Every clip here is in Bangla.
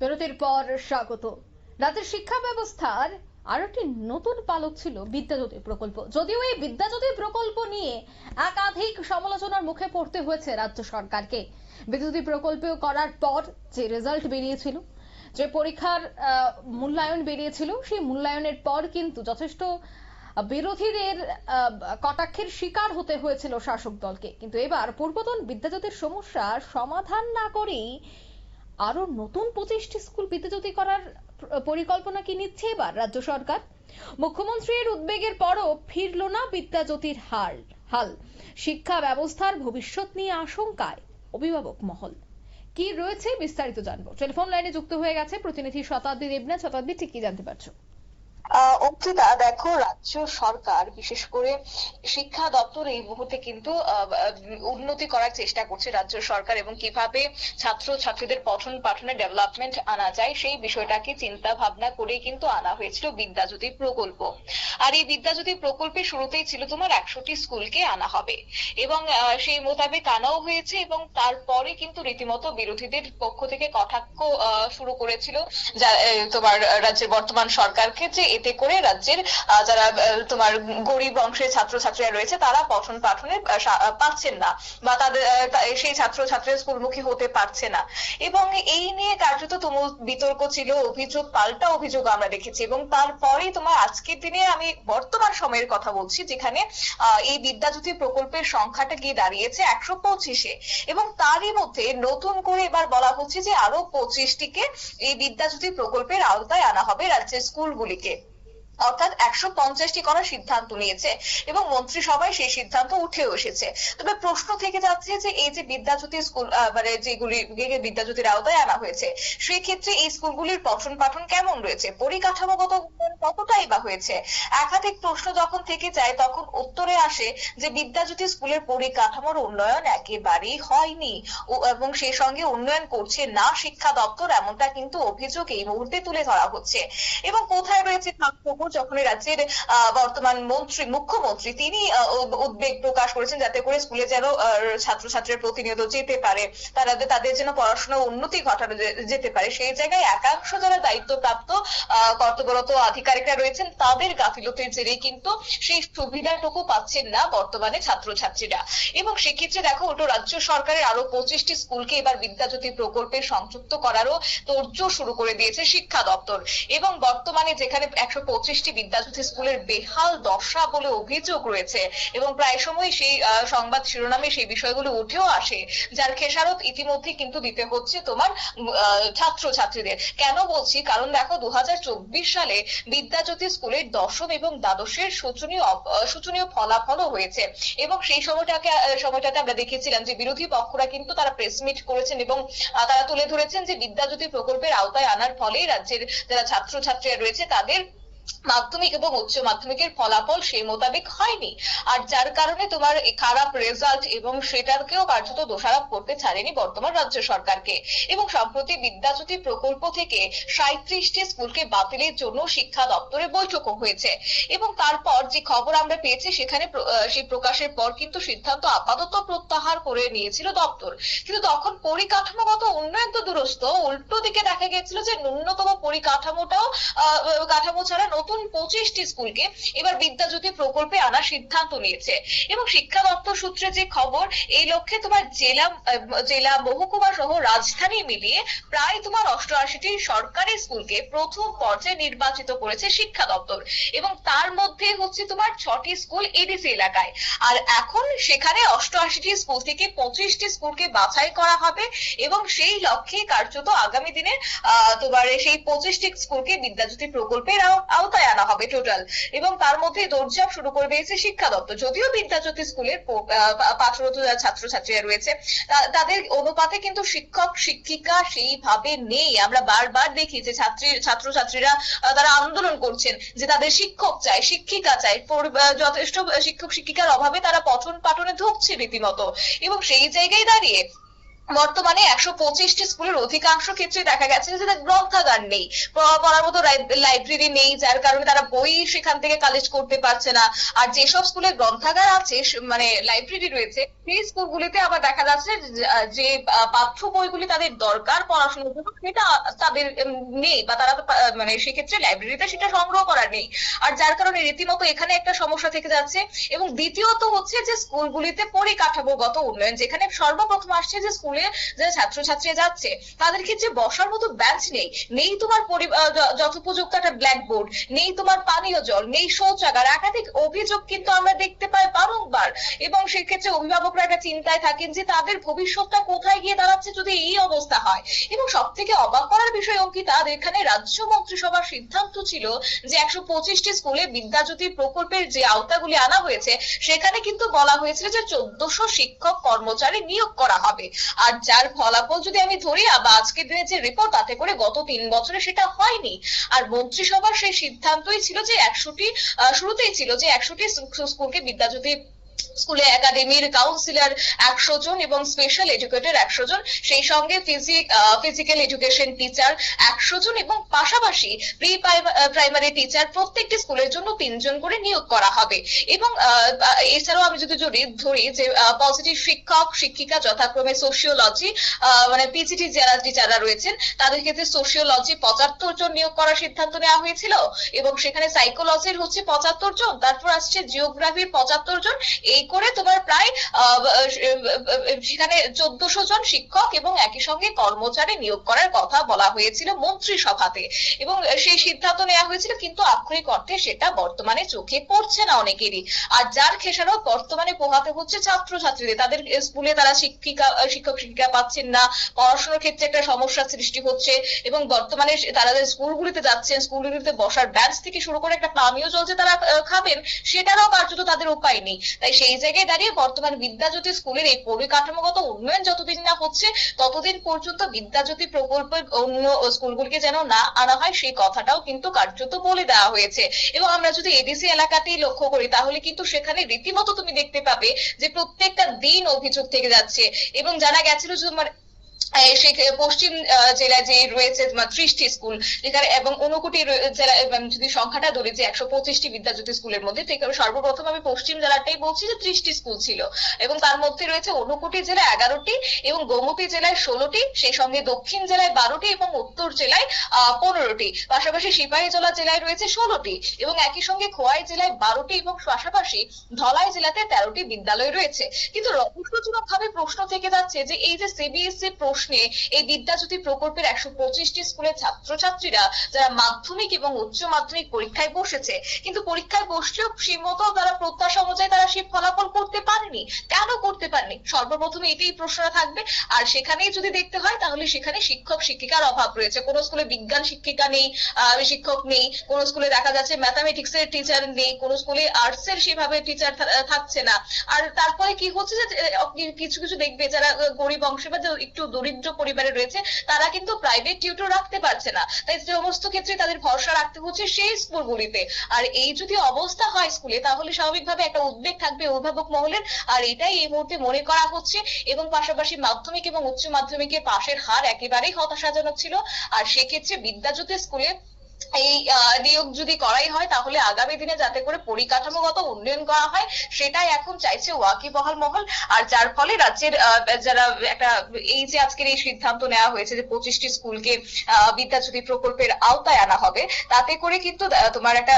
বিরতির পর স্বাগত। রাজ্যের শিক্ষা ব্যবস্থার আর একটি নতুন পালক ছিল বিদ্যাজ্যোতি প্রকল্প। যদিও এই বিদ্যাজ্যোতি প্রকল্প নিয়ে একাধিক সমালোচনার মুখে পড়তে হয়েছে রাজ্য সরকারকে। বিদ্যাজ্যোতি প্রকল্প করার পর যে রেজাল্ট বেরিয়েছিল, যে পরীক্ষার মূল্যায়ন বেরিয়েছিল, সেই মূল্যায়নের পর কিন্তু যথেষ্ট বিরোধীদের কটাক্ষের শিকার হতে হয়েছিল শাসক দলকে। কিন্তু এবার পূর্বতন বিদ্যাজ্যোতির সমস্যার সমাধান না করেই আরও নতুন পঁচিশটি স্কুল বিদ্যাজ্যোতি করার পরিকল্পনা কি নিচ্ছে এবার রাজ্য সরকার? মুখ্যমন্ত্রীর উদ্বেগের পরও ফিরল না বিদ্যাজ্যোতির হাল। হাল। শিক্ষা ব্যবস্থার ভবিষ্যৎ নিয়ে আশঙ্কায় অভিভাবক মহল। কি রয়েছে বিস্তারিত জানব। টেলিফোন লাইনে যুক্ত হয়ে গেছে প্রতিনিধি শতাব্দী দেবনাথ। শতাব্দী, ঠিক কি জানতে পারছ? অঙ্কিতা দেখো, রাজ্য সরকার, বিশেষ করে শিক্ষা দপ্তর এই মুহূর্তে কিন্তু উন্নতি করার চেষ্টা করছে রাজ্য সরকার এবং কীভাবে ছাত্র ছাত্রীদের পঠন পাঠনে ডেভেলপমেন্ট আনা যায়, সেই বিষয়টাকে চিন্তা ভাবনা করে কিন্তু আনা হয়েছিল বিদ্যাজ্যোতি প্রকল্প। আর এই বিদ্যাজ্যোতি প্রকল্পের শুরুতেই ছিল তোমার একশোটি স্কুলকে আনা হবে। এবং সেই মোতাবেক আনাও হয়েছে এবং তারপরে কিন্তু রীতিমতো বিরোধীদের পক্ষ থেকে কটাক্ষ শুরু করেছিল যা তোমার রাজ্যের বর্তমান সরকারকে যে এতে করে রাজ্যের যারা তোমার গরিব অংশের ছাত্রছাত্রীরা রয়েছে তারা পঠন পাঠনে আহ, না বা তাদের সেই ছাত্র ছাত্রছাত্রীরা স্কুলমুখী হতে পারছে না। এবং এই নিয়ে কার্যত তুমুল বিতর্ক ছিল অভিযোগ পাল্টা অভিযোগ আমরা দেখেছি এবং তারপরে তোমার আজকের দিনে আমি বর্তমান সময়ের কথা বলছি যেখানে এই বিদ্যাজ্যোতি প্রকল্পের সংখ্যাটা গিয়ে দাঁড়িয়েছে একশো পঁচিশে এবং তারই মধ্যে নতুন করে এবার বলা হচ্ছে যে আরও পঁচিশটিকে এই বিদ্যাজ্যোতি প্রকল্পের আওতায় আনা হবে রাজ্যের স্কুলগুলিকে। অর্থাৎ একশো পঞ্চাশটি করার সিদ্ধান্ত নিয়েছে এবং মন্ত্রিসভায় সেই সিদ্ধান্ত উঠেও এসেছে। তবে প্রশ্ন থেকে যাচ্ছে যে এই যে বিদ্যাজ্যোতি স্কুল মানে যেগুলি বিদ্যাজ্যোতির আওতায় আনা হয়েছে সেই ক্ষেত্রে এই স্কুলগুলির পঠন পাঠন কেমন রয়েছে? পরিকাঠামোগত কতটাই বা হয়েছে? একাধিক প্রশ্ন যখন থেকে যায়, তখন উত্তরে আসে যে বিদ্যাজ্যোতি স্কুলের পরিকাঠামোর উন্নয়ন একেবারেই হয়নি এবং সেই সঙ্গে উন্নয়ন করছে না শিক্ষা দপ্তর, এমনটা কিন্তু অভিযোগ এই মুহূর্তে তুলে ধরা হচ্ছে। এবং কোথায় রয়েছে যখন রাজ্যের বর্তমান মন্ত্রী, মুখ্যমন্ত্রী, তিনি উদ্বেগ প্রকাশ করেছেন যাতে করে স্কুলে যেন ছাত্রছাত্রীরা প্রতিনিয়ত যেতে পারে, তারা তাদের যেন পড়াশোনা উন্নতি ঘটানো যেতে পারে, সেই জায়গায় একাংশ যারা দায়িত্বপ্রাপ্ত কর্তব্যরত আধিকারিকরা রয়েছেন, তাদের গাফিলতির জেরেই কিন্তু সেই সুবিধাটুকু পাচ্ছেন না বর্তমানে ছাত্রছাত্রীরা। এবং সেক্ষেত্রে দেখো ওটা রাজ্য সরকারের আরও পঁচিশটি স্কুলকে এবার বিদ্যাজ্যোতি প্রকল্পে সংযুক্ত করারও তোড়জোড় শুরু করে দিয়েছে শিক্ষা দপ্তর। এবং বর্তমানে যেখানে একশো পঁচিশ পঁচিশটি বিদ্যাজ্যোতি স্কুলের বেহাল দশা বলে অভিযোগ রয়েছে। এবং প্রায় সময় সেই সংবাদ শিরোনামে সেই বিষয়গুলো উঠেও আসে, যার খেসারত ইতিমধ্যে কিন্তু দিতে হচ্ছে তোমার ছাত্র ছাত্রীদের কেন বলছি? কারণ দেখো, দুহাজার চব্বিশ সালে বিদ্যাজ্যোতি স্কুলের দশম এবং দ্বাদশের শোচনীয় শোচনীয় ফলাফলও হয়েছে। এবং সেই সময়টাকে সময়টাতে আমরা দেখেছিলাম যে বিরোধী পক্ষরা কিন্তু তারা প্রেস মিট করেছেন এবং তারা তুলে ধরেছেন যে বিদ্যাজ্যোতি প্রকল্পের আওতায় আনার ফলে রাজ্যের যারা ছাত্রছাত্রীরা রয়েছে, তাদের মাধ্যমিক এবং উচ্চ মাধ্যমিকের ফলাফল সেই মোতাবেক হয়নি। আর যার কারণে তোমার খারাপ রেজাল্ট এবং সেটাকেও কার্যত দোষারোপ করতে ছাড়েনি বর্তমান রাজ্য সরকারকে। এবং সম্প্রতি বিদ্যাজ্যোতি প্রকল্প থেকে সাঁত্রিশটি স্কুলকে বাতিলের জন্য শিক্ষা দপ্তরে বৈঠকও হয়েছে। এবং তারপর যে খবর আমরা পেয়েছি, সেখানে সেই প্রকাশের পর কিন্তু সিদ্ধান্ত আপাতত প্রত্যাহার করে নিয়েছিল দপ্তর। কিন্তু তখন পরিকাঠামোগত উন্নয়ন তো দুরস্ত, উল্টো দিকে দেখা গেছিল যে ন্যূনতম পরিকাঠামোটাও কাঠামো ছাড়া নতুন পঁচিশটি স্কুলকে এবার বিদ্যাজ্যোতি প্রকল্পে আনার সিদ্ধান্ত নিয়েছে। এবং শিক্ষা দপ্তর সূত্রে যে খবর, এই লক্ষ্যে তোমার জেলা জেলা মহকুমা সহ রাজধানী মিলিয়ে প্রায় তোমার অষ্টআশিটি সরকারি স্কুলকে প্রথম পর্যায়ে নির্বাচিত করেছে শিক্ষা দপ্তর। এবং তার মধ্যে হচ্ছে তোমার ছটি স্কুল এডিসি এলাকায়। আর এখন সেখানে অষ্টআশিটি স্কুল থেকে পঁচিশটি স্কুলকে বাছাই করা হবে এবং সেই লক্ষ্যে কার্যত আগামী দিনে তোমার সেই পঁচিশটি স্কুলকে বিদ্যাজ্যোতি প্রকল্পের আওতায় আনা হবে টোটাল এবং তার মধ্যে দৌড়ঝাঁপ শুরু করে দিয়েছে শিক্ষা দপ্তর। যদিও বিদ্যাজ্যোতি স্কুলের পাঠরত ছাত্রছাত্রীরা রয়েছে তাদের অনুপাতে কিন্তু শিক্ষক, শিক্ষিকা সেইভাবে নেই। আমরা বারবার দেখি যে ছাত্রী, ছাত্রছাত্রীরা তারা আন্দোলন করছেন যে তাদের শিক্ষক চাই, শিক্ষিকা চাই। যথেষ্ট শিক্ষক, শিক্ষিকার অভাবে তারা পঠন পাঠনে ধুকছে রীতিমতো। এবং সেই জায়গায় দাঁড়িয়ে বর্তমানে একশো পঁচিশটি স্কুলের অধিকাংশ ক্ষেত্রে দেখা গেছে যে গ্রন্থাগার নেই। পড়ার মতো লাইব্রেরি নেই, যার কারণে তারা বই সেখান থেকে কালেক্ট করতে পারছে না। আর যেসব স্কুলে গ্রন্থাগার আছে মানে লাইব্রেরি রয়েছে, সেই স্কুলগুলিতে আবার দেখা যাচ্ছে যে- পাঠ্য বইগুলি তাদের দরকার পড়াশোনার জন্য, সেটা তাদের নেই বা তারা মানে সেক্ষেত্রে লাইব্রেরিতে সেটা সংগ্রহ করার নেই। আর যার কারণে রীতিমতো এখানে একটা সমস্যা থেকে যাচ্ছে। এবং দ্বিতীয়ত হচ্ছে যে, স্কুলগুলিতে পরিকাঠামোগত উন্নয়ন, যেখানে সর্বপ্রথম আসছে যে, স্কুলে যে ছাত্রছাত্রী যাচ্ছে, তাদের ক্ষেত্রে বসার মতো বেঞ্চ নেই। নেই তোমার যথোপযুক্ত একটা ব্ল্যাকবোর্ড নেই তোমার পানীয় জল, নেই শৌচাগার। একাধিক অভিযোগ কিন্তু আমরা দেখতে পাই বারংবার। এবং সেক্ষেত্রে অভিভাবকরা একটা চিন্তায় থাকেন যে তাদের ভবিষ্যৎটা কোথায় গিয়ে দাঁড়াচ্ছে যদি এই অবস্থা হয়। এবং সব থেকে অবাক করার বিষয় অঙ্কিতা, এখানে রাজ্য মন্ত্রিসভার সিদ্ধান্ত ছিল যে একশো পঁচিশটি স্কুলে বিদ্যাজ্যোতি প্রকল্পের যে আওতাগুলি আনা হয়েছে, সেখানে কিন্তু বলা হয়েছিল যে চোদ্দশো শিক্ষক কর্মচারী নিয়োগ করা হবে। আর যার ফলাফল যদি আমি ধরি বা আজকের দিনে যে রিপোর্ট তাতে করে গত তিন বছরে সেটা হয়নি। আর মন্ত্রিসভার সেই সিদ্ধান্তই ছিল যে একশোটি শুরুতেই ছিল যে একশোটি স্কুলকে বিদ্যাজ্যোতি স্কুলে একাডেমির কাউন্সিলর একশো জন এবং স্পেশাল এডুকেটর একশো জন। সেই সঙ্গে ফিজিক ফিজিক্যাল এডুকেশন টিচার একশো জন এবং পাশাপাশি প্রি প্রাইমারি টিচার প্রত্যেকটি স্কুলের জন্য তিনজন করে নিয়োগ করা হবে। এবং এছাড়াও আমি যদি যদি ধরি যে পজিটিভ শিক্ষক, শিক্ষিকা যথাক্রমে সোশিওলজি মানে পিজিটি যারা যারা রয়েছেন, তাদের ক্ষেত্রে সোশিওলজি পঁচাত্তর জন নিয়োগ করার সিদ্ধান্ত নেওয়া হয়েছিল এবং সেখানে সাইকোলজির হচ্ছে পঁচাত্তর জন, তারপর আসছে জিওগ্রাফির পঁচাত্তর জন এই করে তোমার প্রায় সেখানে চোদ্দশো জন শিক্ষক এবং একই সঙ্গে কর্মচারী নিয়োগ করার কথা বলা হয়েছিল মন্ত্রিসভাতে। এবং সেই সিদ্ধান্ত নেওয়া হয়েছিল, কিন্তু আক্ষরিক অর্থে সেটা বর্তমানে চোখে পড়ছে না অনেকেরই। আর যার খেসারত বর্তমানে পোহাতে হচ্ছে ছাত্রছাত্রীদের। তাদের স্কুলে তারা শিক্ষিকা, শিক্ষক, শিক্ষিকা পাচ্ছেন না। পড়াশোনার ক্ষেত্রে একটা সমস্যার সৃষ্টি হচ্ছে। এবং বর্তমানে তারা যে স্কুলগুলিতে যাচ্ছেন, স্কুলগুলিতে বসার ব্যাচ থেকে শুরু করে একটা পানীয় জল যে তারা খাবেন, সেটারও কার্যত তাদের উপায় নেই। তাই সেই জায়গায় দাঁড়িয়ে বর্তমান বিদ্যাজ্যোতি স্কুলের এই পরিকাঠামোগত উন্নয়ন যতদিন না হচ্ছে, ততদিন পর্যন্ত বিদ্যাজ্যোতি প্রকল্পের অন্য স্কুলগুলিকে যেন না আনা হয়, সেই কথাটাও কিন্তু কার্যত বলে দেওয়া হয়েছে। এবং আমরা যদি এডিসি এলাকাতেই লক্ষ্য করি, তাহলে কিন্তু সেখানে রীতিমতো তুমি দেখতে পাবে যে প্রত্যেকটা দিন অভিযোগ থেকে যাচ্ছে। এবং জানা গেছিল যে পশ্চিম জেলায় যে রয়েছে তোমার ত্রিশটি স্কুল, যেখানে এবং ঊনকোটি জেলা এবং যদি সংখ্যাটা ধরি যে একশো পঁচিশটি বিদ্যাজ্যোতি স্কুলের মধ্যে সর্বপ্রথম আমি পশ্চিম জেলাটাই বলছি যে ত্রিশটি স্কুল ছিল। এবং তার মধ্যে রয়েছে ঊনকোটি জেলায় এগারোটি এবং গোমতী জেলায় ষোলোটি, সেই সঙ্গে দক্ষিণ জেলায় বারোটি এবং উত্তর জেলায় আহ পনেরোটি। পাশাপাশি সিপাহীজলা জেলায় রয়েছে ষোলোটি এবং একই সঙ্গে খোয়াই জেলায় বারোটি এবং পাশাপাশি ধলাই জেলাতে তেরোটি বিদ্যালয় রয়েছে। কিন্তু রহস্যজনক ভাবে প্রশ্ন থেকে যাচ্ছে যে এই যে সিবিএসসি প্রশ্নে এই বিদ্যাজ্যোতি প্রকল্পের একশো পঁচিশটি স্কুলের ছাত্রছাত্রীরা যারা মাধ্যমিক এবং উচ্চ মাধ্যমিক পরীক্ষায় বসেছে কিন্তু পরীক্ষায় বসছেও সীমত তারা প্রত্যাশা অনুযায়ী তারা সেই ফলাফল করতে পারেনি। কেন করতে পারেনি? সর্বপ্রথমে এটাই প্রশ্নটা থাকবে। আর সেখানেই যদি দেখতে হয় তাহলে সেখানে শিক্ষক শিক্ষিকার অভাব রয়েছে। কোন স্কুলে বিজ্ঞান শিক্ষিকা নেই শিক্ষক নেই। কোন স্কুলে দেখা যাচ্ছে ম্যাথামেটিক্স এর টিচার নেই। কোন স্কুলে আর্টস এর সেভাবে টিচার থাকছে না। আর তারপরে কি হচ্ছে যে, কিছু কিছু দেখবে যারা গরিব অংশে বা একটু দরিদ্র পরিবারে রয়েছে, তারা কিন্তু প্রাইভেট টিউটর রাখতে পারছে না। তাই সমস্ত ক্ষেত্রে তাদের ভরসা রাখতে হচ্ছে সেই স্কুলগুলিতে। আর এই যদি অবস্থা হয় স্কুলে, তাহলে স্বাভাবিকভাবে একটা উদ্বেগ থাকবে অভিভাবক মহলের। আর এটাই এই মুহূর্তে মনে করা হচ্ছে এবং পাশাপাশি মাধ্যমিক এবং উচ্চ মাধ্যমিকের পাশের হার একেবারেই হতাশাজনক ছিল। আর সেক্ষেত্রে বিদ্যাজ্যোতি স্কুলে এই নিয়োগ যদি করাই হয় তাহলে আগামী দিনে যাতে করে পরিকাঠামোগত উন্নয়ন করা হয় সেটাই এখন চাইছে ওয়াকিবহাল মহল। আর যার ফলে রাজ্যের যারা একটা এই যে আজকের এই সিদ্ধান্ত নেওয়া হয়েছে যে পঁচিশটি স্কুলকে বিদ্যাজ্যোতি প্রকল্পের আওতায় আনা হবে তাতে করে কিন্তু তোমার একটা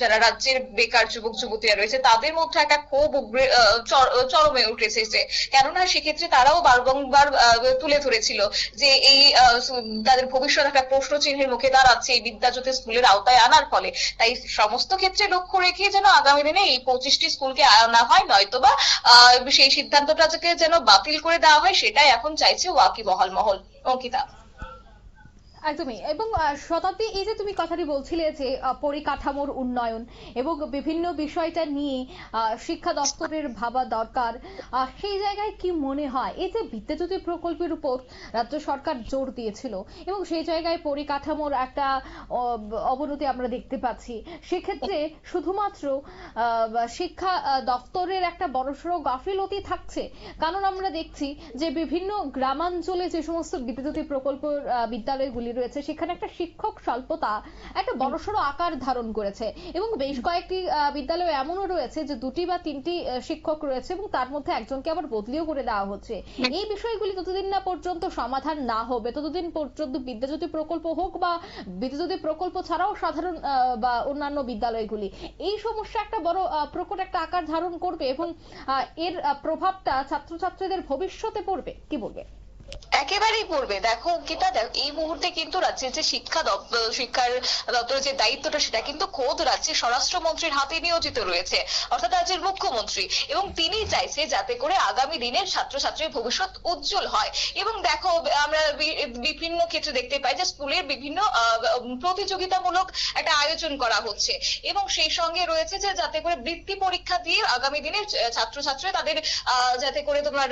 যারা রাজ্যের বেকার যুবক যুবতীরা রয়েছে তাদের মধ্যে একটা ক্ষোভ উগরে চরমে উঠেছে যে কেননা সেক্ষেত্রে তারাও বারংবার আহ, তুলে ধরেছিল যে এই তাদের ভবিষ্যৎ একটা প্রশ্ন চিহ্নের মুখে দাঁড়াচ্ছে এই বিদ্যাজ্যোতি স্কুলের আওতায় আনার ফলে। তাই সমস্ত ক্ষেত্রে লক্ষ্য রেখে যেন আগামী দিনে এই পঁচিশটি স্কুলকে আনা হয়, নয়তোবা সেই সিদ্ধান্তটাকে যেন বাতিল করে দেওয়া হয়, সেটাই এখন চাইছে ওয়াকিবহাল মহল। অঙ্কিতা। একদমই। এবং শতাব্দী, এই যে তুমি কথাটি বলছিলে যে পরিকাঠামোর উন্নয়ন এবং বিভিন্ন বিষয়টা নিয়ে শিক্ষা দপ্তরের ভাবা দরকার সেই জায়গায় কি মনে হয়? এই যে বিদ্যাজ্যোতি প্রকল্পের উপর রাজ্য সরকার জোর দিয়েছিল এবং সেই জায়গায় পরিকাঠামোর একটা অবনতি আমরা দেখতে পাচ্ছি। সেক্ষেত্রে শুধুমাত্র শিক্ষা দপ্তরের একটা বড়সড় গাফিলতি থাকছে? কারণ আমরা দেখছি যে বিভিন্ন গ্রামাঞ্চলে যে সমস্ত বিদ্যুৎ প্রকল্প বিদ্যালয়গুলি রয়েছে সেখানে একটা শিক্ষক স্বল্পতা একটা বড়সড় আকার ধারণ করেছে। এবং বেশ কয়েকটি বিদ্যালয় এমনও রয়েছে যে দুটি বা তিনটি শিক্ষক রয়েছে এবং তার মধ্যে একজনকে আবার বদলিও করে দেওয়া হচ্ছে। এই বিষয়গুলি ততদিন না পর্যন্ত সমাধান না হবে। ততদিন পর্যন্ত বিদ্যাজ্যোতি প্রকল্প হোক বা বিদ্যাজ্যোতি প্রকল্প ছাড়াও সাধারণ বা অন্যান্য বিদ্যালয়গুলি এই সমস্যা একটা বড় প্রকট একটা আকার ধারণ করবে এবং আহ, এর প্রভাবটা ছাত্রছাত্রীদের ভবিষ্যতে পড়বে। কি বলবে একেবারেই পড়বে। দেখো, অঙ্কিতা এই মুহূর্তে কিন্তু রাজ্যের যে শিক্ষা শিক্ষার দপ্তরের যে দায়িত্বটা, সেটা কিন্তু খোদ রাজ্যের স্বরাষ্ট্রমন্ত্রীর হাতে নিয়োজিত রয়েছে, অর্থাৎ রাজ্যের মুখ্যমন্ত্রী। এবং তিনি চাইছে যাতে করে আগামী দিনের ছাত্রছাত্রীর ভবিষ্যৎ উজ্জ্বল হয়। এবং দেখো, আমরা বিভিন্ন ক্ষেত্রে দেখতে পাই যে স্কুলের বিভিন্ন প্রতিযোগিতামূলক একটা আয়োজন করা হচ্ছে। এবং সেই সঙ্গে রয়েছে যে যাতে করে বৃত্তি পরীক্ষা দিয়ে আগামী দিনে ছাত্রছাত্রী তাদের যাতে করে তোমার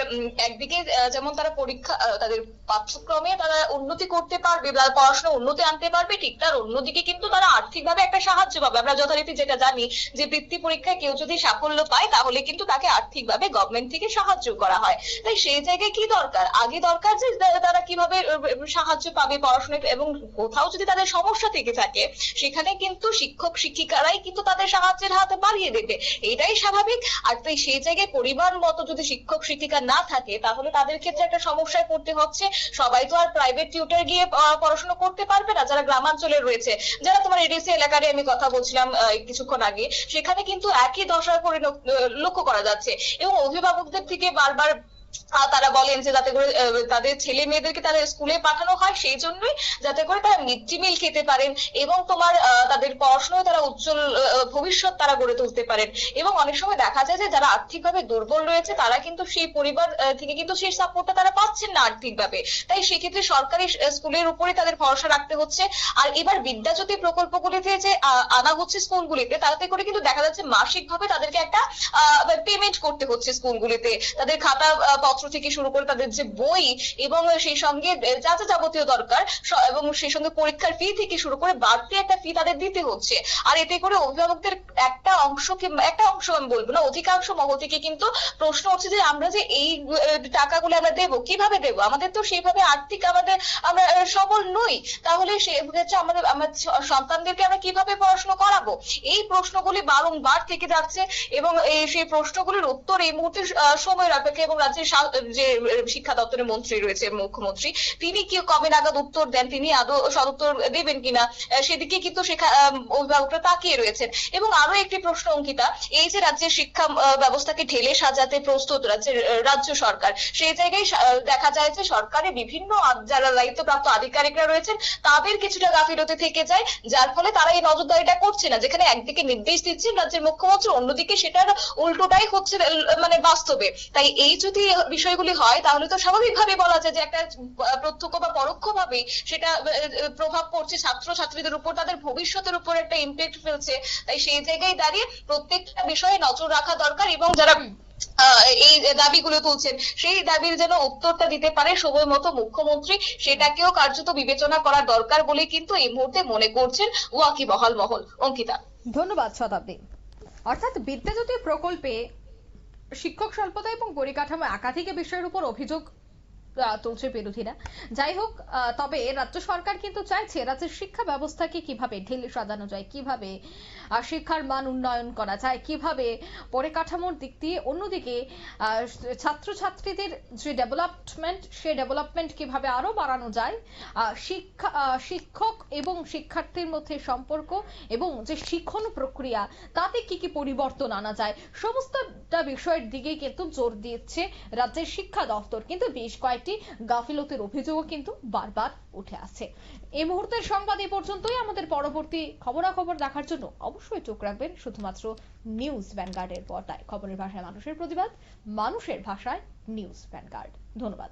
একদিকে যেমন তারা পরীক্ষা তাদের পাঠ্যক্রমে তারা উন্নতি করতে পারবে পড়াশোনা উন্নতি আনতে পারবে, ঠিক তার অন্যদিকে কিন্তু তারা আর্থিকভাবে একটা সাহায্য পাবে। আমরা যথারীতি যেটা জানি যে বৃত্তি পরীক্ষায় কেউ যদি সাফল্য পায়, তাহলে কিন্তু তাকে আর্থিকভাবে গভর্নমেন্ট থেকে সাহায্য করা হয়। তাই সেই জায়গায় কি দরকার? আগে দরকার যে তারা- তারা কীভাবে সাহায্য পাবে পড়াশোনায় এবং কোথাও যদি তাদের সমস্যা থেকে থাকে, সেখানে কিন্তু শিক্ষক, শিক্ষিকারাই কিন্তু তাদের সাহায্যের হাত বাড়িয়ে দেবে। এটাই স্বাভাবিক। আর তাই সেই জায়গায় পরিবার মতো যদি শিক্ষক, শিক্ষিকা না থাকে, তাহলে তাদের ক্ষেত্রে একটা সমস্যায় পড়তে হচ্ছে। সবাই তো আর প্রাইভেট টিউটার গিয়ে পড়াশোনা করতে পারবে না, যারা গ্রামাঞ্চলে রয়েছে। যারা তোমার এডিসি এলাকারে আমি কথা বলছিলাম কিছুক্ষণ আগে। সেখানে কিন্তু একই দশা করে লক্ষ্য করা যাচ্ছে। এবং অভিভাবকদের থেকে বারবার তারা বলেন যে যাতে করে তাদের ছেলে মেয়েদেরকে তাদের স্কুলে পাঠানো হয়, সেই জন্যই যাতে করে তারা মিড ডে মিল খেতে পারেন এবং তোমার তাদের পড়াশোনায় তারা উজ্জ্বল ভবিষ্যৎ তারা গড়ে তুলতে পারেন। এবং অনেক সময় দেখা যায় যে যারা আর্থিকভাবে দুর্বল রয়েছে, তারা কিন্তু সেই পরিবার থেকে কিন্তু সেই সাপোর্টটা তারা পাচ্ছেন না আর্থিকভাবে। তাই সেক্ষেত্রে সরকারি স্কুলের উপরে তাদের ভরসা রাখতে হচ্ছে। আর এবার বিদ্যাজ্যোতি প্রকল্পগুলিতে যে আনা হচ্ছে স্কুলগুলিতে, তাতে করে কিন্তু দেখা যাচ্ছে মাসিকভাবে তাদেরকে একটা পেমেন্ট করতে হচ্ছে স্কুলগুলিতে। তাদের খাতা পত্র থেকে শুরু করে তাদের যে বই এবং সেই সঙ্গে যা যা যাবতীয় দরকার এবং সেই সঙ্গে পরীক্ষার ফি থেকে শুরু করে বাড়তি একটা ফি তাদের দিতে হচ্ছে। আর এতে করে অভিভাবকদের একটা অংশ একটা অংশ আমি বলব না, অধিকাংশ মহতিকে কিন্তু প্রশ্ন হচ্ছে যে আমরা যে এই টাকাগুলো আমরা দেবো, কীভাবে দেবো? আমাদের তো সেইভাবে আর্থিক আমাদের, আমরা সবল নই। তাহলে সে হচ্ছে আমাদের, আমার সন্তানদেরকে আমরা কীভাবে পড়াশোনা করাবো? এই প্রশ্নগুলি বারংবার থেকে যাচ্ছে এবং এই সেই প্রশ্নগুলির উত্তর এই মুহূর্তে সময়ের অপেক্ষা এবং রাজ্যের যে, শিক্ষা দপ্তরের মন্ত্রী রয়েছে, মুখ্যমন্ত্রী, তিনি কি কবে নাগাদ উত্তর দেন? তিনি আদৌ সদুত্তর দেবেন কিনা? সেদিকে কিন্তু অভিভাবকরা তাকিয়ে রয়েছেন। এবং আরও একটি প্রশ্ন, অঙ্কিতা, এই যে রাজ্যের শিক্ষা ব্যবস্থাকে ঢেলে সাজাতে প্রস্তুত রাজ্যের রাজ্য সরকার, সেই জায়গায় দেখা যায় যে সরকারের বিভিন্ন যারা দায়িত্বপ্রাপ্ত আধিকারিকরা রয়েছেন, তাদের কিছুটা গাফিলতি থেকে যায়, যার ফলে তারা এই নজরদারিটা করছে না। যেখানে একদিকে নির্দেশ দিচ্ছেন রাজ্যের মুখ্যমন্ত্রী, অন্যদিকে সেটার উল্টোটাই হচ্ছে মানে বাস্তবে। তাই এই যদি বিষয়গুলি হয় তাহলে তো স্বাভাবিকভাবে বলা যায় যে একটা প্রত্যক্ষ বা পরোক্ষভাবে সেটা প্রভাব পড়ছে ছাত্র ছাত্রীদের উপর তাদের ভবিষ্যতের উপর একটা ইমপ্যাক্ট ফেলছে। তাই সেই জায়গায় দাঁড়িয়ে প্রত্যেকটা বিষয়ে নজর রাখা দরকার এবং যারা এই দাবিগুলো তুলছেন সেই দাবির যেন উত্তরটা দিতে পারে সময় মতো মুখ্যমন্ত্রী সেটাকেও কার্যত বিবেচনা করা দরকার বলে কিন্তু এই মুহূর্তে মনে করছেন ওয়াকিবহাল মহল। অঙ্কিতা। ধন্যবাদ শতাব্দী। অর্থাৎ বিদ্যাজ্যোতি প্রকল্পে শিক্ষক স্বল্পতা এবং পরিকাঠামো একাধিক বিষয়ের উপর অভিযোগ তুলছে বিরোধীরা। যাই হোক তবে রাজ্য সরকার কিন্তু চাইছে রাজ্যের শিক্ষা ব্যবস্থাকে কীভাবে ঢেলে সাজানো যায়, কীভাবে শিক্ষার মান উন্নয়ন করা যায়, কীভাবে পরিকাঠামোর দিক দিয়ে অন্যদিকে ছাত্রছাত্রীদের যে ডেভেলপমেন্ট সেই ডেভেলপমেন্ট কীভাবে আরও বাড়ানো যায় শিক্ষা শিক্ষক এবং শিক্ষার্থীর মধ্যে সম্পর্ক এবং যে শিক্ষণ প্রক্রিয়া, তাতে কি কি পরিবর্তন আনা যায়, সমস্তটা বিষয়ের দিকে কিন্তু জোর দিচ্ছে রাজ্যের শিক্ষা দপ্তর কিন্তু বেশ কয়েকটি গাফিলতির অভিযোগও কিন্তু বারবার উঠে আসছে। এই মুহূর্তের সংবাদ এ পর্যন্তই। আমাদের পরবর্তী খবরাখবর দেখার জন্য অবশ্যই চোখ রাখবেন শুধুমাত্র নিউজ ভ্যানগার্ডের পর্দায়। খবরের ভাষায় মানুষের প্রতিবাদ, মানুষের ভাষায় নিউজ ভ্যানগার্ড। ধন্যবাদ।